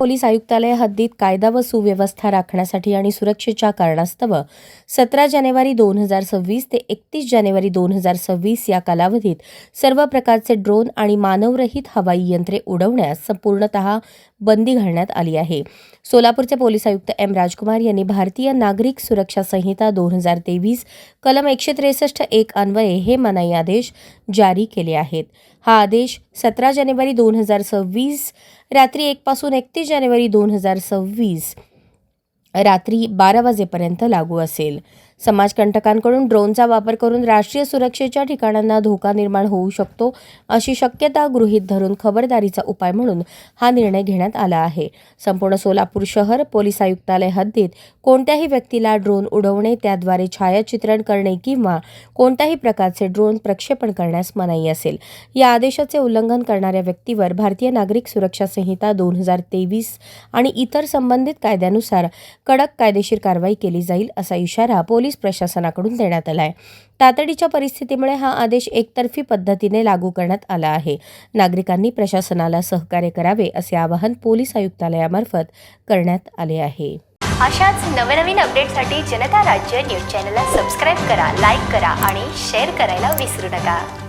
Police आयुक्तालय हद्दीत कायदा व सुव्यवस्था राखण्यासाठी आणि सुरक्षेच्या कारणास्तव सतरा जानेवारी दोन हजार सव्वीस ते एकतीस जानेवारी दोन हजार सव्वीस या कालावधीत सर्व प्रकारचे ड्रोन आणि मानवरहित हवाई यंत्रे उडवण्यास संपूर्णतः बंदी घालण्यात आली आहे. सोलापूरचे पोलीस आयुक्त एम राजकुमार यांनी भारतीय नागरिक सुरक्षा संहिता दोन हजार तेवीस कलम एकशे त्रेसष्ट एक अन्वये हे मनाई आदेश जारी केले आहेत. हा आदेश सतरा जानेवारी दोन हजार सव्वीस रात्री एकपासून एकतीस जानेवारी दोन हजार सव्वीस रात्री बारा वाजेपर्यंत लागू असेल. समाजकंटकांकडून ड्रोनचा वापर करून राष्ट्रीय सुरक्षेच्या ठिकाणांना धोका निर्माण होऊ शकतो अशी शक्यता गृहीत धरून खबरदारीचा उपाय म्हणून हा निर्णय घेण्यात आला आहे. संपूर्ण सोलापूर शहर पोलीस आयुक्तालय हद्दीत कोणत्याही व्यक्तीला ड्रोन उडवणे त्याद्वारे छायाचित्रण करणे किंवा कोणत्याही प्रकारचे ड्रोन प्रक्षेपण करण्यास मनाई असेल. या आदेशाचे उल्लंघन करणाऱ्या व्यक्तीवर भारतीय नागरिक सुरक्षा संहिता दोन हजार तेवीस आणि इतर संबंधित कायद्यानुसार कडक कायदेशीर कारवाई केली जाईल असा इशारा पोलीस प्रशासनाकडून देण्यात आला आहे. तातडीच्या परिस्थितीमुळे हा आदेश एकतर्फी पद्धतीने लागू करण्यात आला आहे. नागरिकांनी प्रशासनाला सहकार्य करावे असे आवाहन पोलीस आयुक्तालयामार्फत करण्यात आले आहे. अशाच नवनवीन अपडेटसाठी जनता राज्य न्यूज चॅनलला सबस्क्राईब करा लाईक करा आणि शेअर करायला विसरू नका.